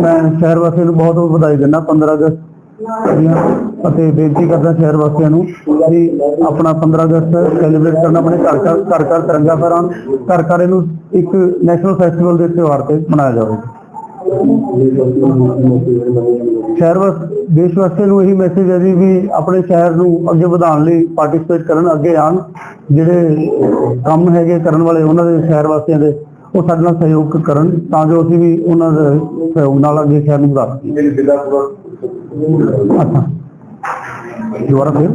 ਮੈਂ ਸ਼ਹਿਰ ਵਾਸੀਆਂ ਨੂੰ ਬਹੁਤ ਬਹੁਤ ਵਧਾਈ ਦਿੰਦਾ 15 ਅਗਸਤ ਦੀਆਂ ਅਤੇ ਬੇਨਤੀ ਕਰਦਾ ਸ਼ਹਿਰ ਵਾਸੀਆਂ ਨੂੰ ਕਿ ਆਪਣਾ 15 ਅਗਸਤ ਸੈਲੀਬ੍ਰੇਟ ਕਰਨਾ, ਆਪਣੇ ਘਰ ਘਰ ਘਰ ਘਰ ਤਿਰੰਗਾ ਫਹਿਰਾਉਣ, ਘਰ ਘਰ ਇਹਨੂੰ ਇੱਕ ਨੈਸ਼ਨਲ ਫੈਸਟੀਵਲ ਦੇ ਤਿਉਹਾਰ ਤੇ ਮਨਾਇਆ ਜਾਵੇ। ਸ਼ਹਿਰ ਵਾਸ, ਦੇਸ਼ ਵਾਸੀਆਂ ਨੂੰ ਇਹੀ ਮੈਸੇਜ ਹੈ ਜੀ ਵੀ ਆਪਣੇ ਸ਼ਹਿਰ ਨੂੰ ਅੱਗੇ ਵਧਾਉਣ ਲਈ ਪਾਰਟਿਸਿਪੇਟ ਕਰਨ, ਅੱਗੇ ਆਉਣ, ਜਿਹੜੇ ਕੰਮ ਹੈਗੇ ਕਰਨ ਵਾਲੇ ਉਹਨਾਂ ਦੇ ਸ਼ਹਿਰ ਵਾਸੀਆਂ ਦੇ ਉਹ ਸਾਡੇ ਨਾਲ ਸਹਿਯੋਗ ਕਰਨ ਤਾਂ ਜੋ ਅਸੀਂ ਵੀ ਉਹਨਾਂ ਦੇ ਸਹਿਯੋਗ ਨਾਲ ਅੱਗੇ ਸ਼ਹਿਰ ਨੂੰ ਵਧਾ ਸਕੀਏ। ਅੱਛਾ। ਦੁਬਾਰਾ ਫਿਰ?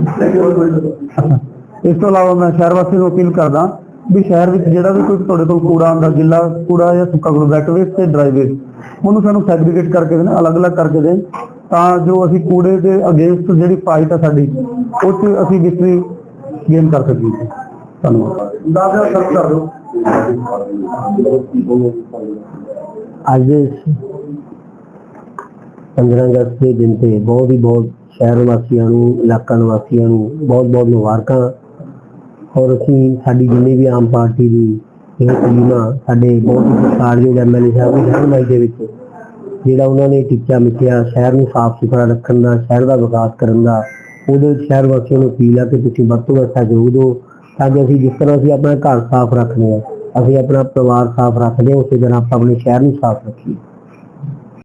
ਇਸ ਤੋਂ ਇਲਾਵਾ ਮੈਂ ਸ਼ਹਿਰ ਵਾਸੀਆਂ ਨੂੰ ਅਪੀਲ ਕਰਦਾ ਵੀ ਸ਼ਹਿਰ ਵਿੱਚ ਜਿਹੜਾ ਵੀ ਕੋਈ ਤੁਹਾਡੇ ਕੋਲ ਕੂੜਾ ਆਉਂਦਾ ਗਿੱਲਾ ਕੂੜਾ ਜਾਂ ਸੁੱਕਾ ਕੂੜਾ ਵੈਟ ਵੇਸਟ ਤੇ ਡਰਾਈ ਵੇਸਟ ਉਹਨੂੰ ਸਾਨੂੰ ਸੈਗਰੀਗੇਟ ਕਰਕੇ ਦੇਣ ਅਲੱਗ-ਅਲੱਗ ਕਰਕੇ ਦੇਣ। ਤਾਂ ਜੋ ਅਸੀਂ ਕੂੜੇ ਦੇ ਅਗੇਂਸਟ ਜਿਹੜੀ ਫਾਈਟ ਆ ਸਾਡੀ ਉਹ 'ਚ ਅਸੀਂ ਵਿਕਟਰੀ ਗੇਨ ਕਰ ਸਕੀਏ। ਧੰਨਵਾਦ। ਦਾਦਾ ਸਰ ਕਰ ਦਿਓ। ਅੱਜ ਦੇ ਇਸ 15 ਅਗਸਤ ਦੇ ਦਿਨ ਤੇ ਬਹੁਤ ਹੀ ਬਹੁਤ ਸ਼ਹਿਰ ਵਾਸੀਆਂ ਨੂੰ, ਇਲਾਕਾ ਨਿਵਾਸੀਆਂ ਨੂੰ ਬਹੁਤ ਬਹੁਤ ਮੁਬਾਰਕਾਂ। ਔਰ ਅਸੀਂ ਸਾਡੀ ਜਿੰਨੀ ਵੀ ਆਮ ਪਾਰਟੀ ਦੀ ਇਹ ਟੀਮ, ਸਾਡੇ ਬਹੁਤ ਹੀ ਸਤਿਕਾਰਯੋਗ ਐਮਐਲਏ ਸਾਹਿਬ ਦੀ ਰਹਿਨੁਮਾਈ ਦੇ ਵਿੱਚ, ਜਿਹੜਾ ਉਹਨਾਂ ਨੇ ਟੀਚਾ ਮਿੱਥਿਆ, ਸ਼ਹਿਰ ਨੂੰ ਸਾਫ਼ ਸੁਥਰਾ ਰੱਖਣ ਦਾ, ਸ਼ਹਿਰ ਦਾ ਵਿਕਾਸ ਕਰਨ ਦਾ, ਉਹਦੇ ਵਿੱਚ ਸ਼ਹਿਰ ਵਾਸੀਆਂ ਨੂੰ ਅਪੀਲ ਆ ਕਿ ਤੁਸੀਂ ਵੱਧ ਤੋਂ ਵੱਧ ਸਹਿਯੋਗ ਦਿਓ। ਤਾਂ ਕਿ ਅਸੀਂ ਜਿਸ ਤਰ੍ਹਾਂ ਅਸੀਂ ਆਪਣਾ ਘਰ ਸਾਫ਼ ਰੱਖਦੇ ਹਾਂ, ਅਸੀਂ ਆਪਣਾ ਪਰਿਵਾਰ ਸਾਫ਼ ਰੱਖਦੇ ਹਾਂ, ਉਸੇ ਤਰ੍ਹਾਂ ਆਪਾਂ ਆਪਣੇ ਸ਼ਹਿਰ ਨੂੰ ਸਾਫ਼ ਰੱਖੀਏ।